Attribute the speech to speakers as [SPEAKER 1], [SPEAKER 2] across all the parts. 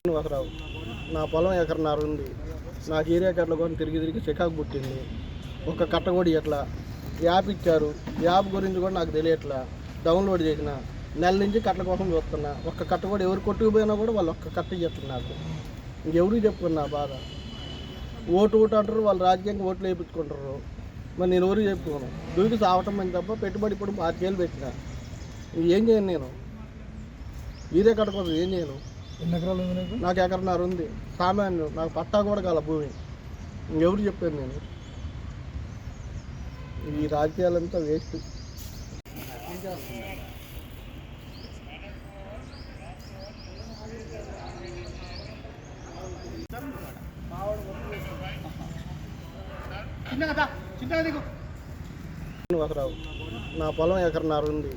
[SPEAKER 1] శ్రీనివాసరావు నా పొలం ఎకరన్నర ఉంది. నాకు ఏరియా కట్ల కొని తిరిగి తిరిగి చికాకు పుట్టింది. ఒక కట్ట కూడా ఎట్లా యాప్ ఇచ్చారు. యాప్ గురించి కూడా నాకు తెలియట్లా. డౌన్లోడ్ చేసిన. నెల నుంచి కట్టల కోసం చూస్తున్నా. ఒక్క కట్ట కూడా ఎవరు కొట్టుకుపోయినా కూడా వాళ్ళు ఒక్క కట్ట ఇచ్చేస్తున్నారు నాకు. ఇంకెవరికి చెప్పుకున్నా బాధ? ఓటు ఓటు అంటారు వాళ్ళు రాజకీయంగా ఓట్లు వేయించుకుంటారు. మరి నేను ఎవరికి చెప్పుకోను? దూకి సావటం అని తప్ప పెట్టుబడి ఇప్పుడు పాతికేళ్ళు పెట్టిన. ఏం చేయను నేను? ఈరే కట్ట కోసం ఏం చేయను?
[SPEAKER 2] ఎన్ని ఎకరాలు నీకు?
[SPEAKER 1] ఎకరన్నర ఉంది. సామాన్యం నాకు పట్టా కూడా కాల భూమి. ఇంకెవరు చెప్పాను నేను? ఈ రాజకీయాలంతా వేస్ట్.
[SPEAKER 3] నుంచే
[SPEAKER 1] నా పొలం ఎకరన్నర ఉంది.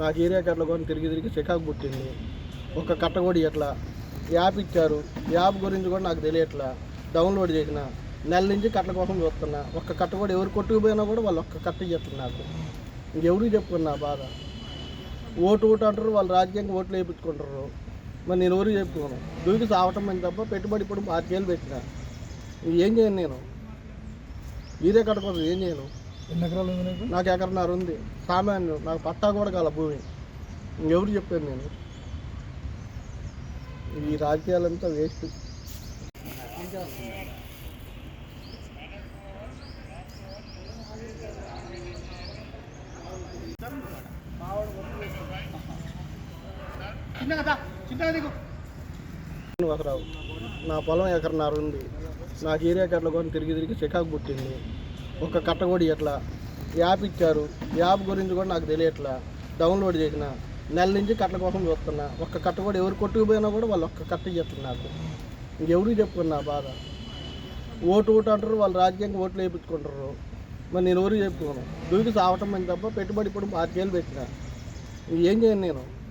[SPEAKER 1] నాకు ఏరియా కట్ల కొని తిరిగి తిరిగి చికాకు పుట్టింది. ఒక కట్ట కూడా ఎట్లా యాప్ ఇచ్చారు. యాప్ గురించి కూడా నాకు తెలియట్లా. డౌన్లోడ్ చేసిన. నెల నుంచి కట్టల కోసం చూస్తున్నా. ఒక్క కట్ట కూడా ఎవరు కొట్టుకుపోయినా కూడా వాళ్ళు ఒక్క కట్ట ఇవ్వట్లేదు నాకు. ఇంకెవరికి చెప్పుకున్నా బాధ? ఓటు ఓటు అంటారు వాళ్ళు రాజకీయంగా ఓట్లు వేయించుకుంటారు. మరి నేను ఎవరికి చెప్పుకోను దూకి సావటం అని తప్ప పెట్టుబడి ఇప్పుడు పాతికేళ్ళు పెట్టిన. ఏం చేయను నేను? ఈరే కట్ట కోసం ఏం చేయను?
[SPEAKER 2] ఎన్ని ఎకరాలు ఉంది నీకు?
[SPEAKER 1] నాకు ఎకరన్నర ఉంది. సామాన్యం నాకు పట్టా కూడా కాల భూమి. ఇంకెవరు చెప్పాను నేను? ఈ రాజకీయాలంతా వేస్ట్.
[SPEAKER 3] నుంచే వస్తుంది చిన్నగా
[SPEAKER 1] నా పొలం ఎకరన్నర ఉంది. నాకు ఏరియా కట్ల కొని తిరిగి తిరిగి చికాకు పుట్టింది. ఒక కట్ట కూడా ఎట్లా యాప్ ఇచ్చారు. యాప్ గురించి కూడా నాకు తెలియట్లా. డౌన్లోడ్ చేసిన. నెల నుంచి కట్టల కోసం చూస్తున్నా. ఒక్క కట్ట కూడా ఎవరు కొట్టుకుపోయినా కూడా వాళ్ళు ఒక్క కట్ట ఇవ్వట్లేదు నాకు. ఇంకెవరికి చెప్పుకున్నా బాధ? ఓటు ఓటు అంటారు వాళ్ళు రాజకీయంగా ఓట్లు వేయించుకుంటారు. మరి నేను ఎవరికి చెప్పుకోను దూకి సావటం అని తప్ప పెట్టుబడి ఇప్పుడు పాతికేళ్ళు పెట్టిన. ఏం చేయను నేను?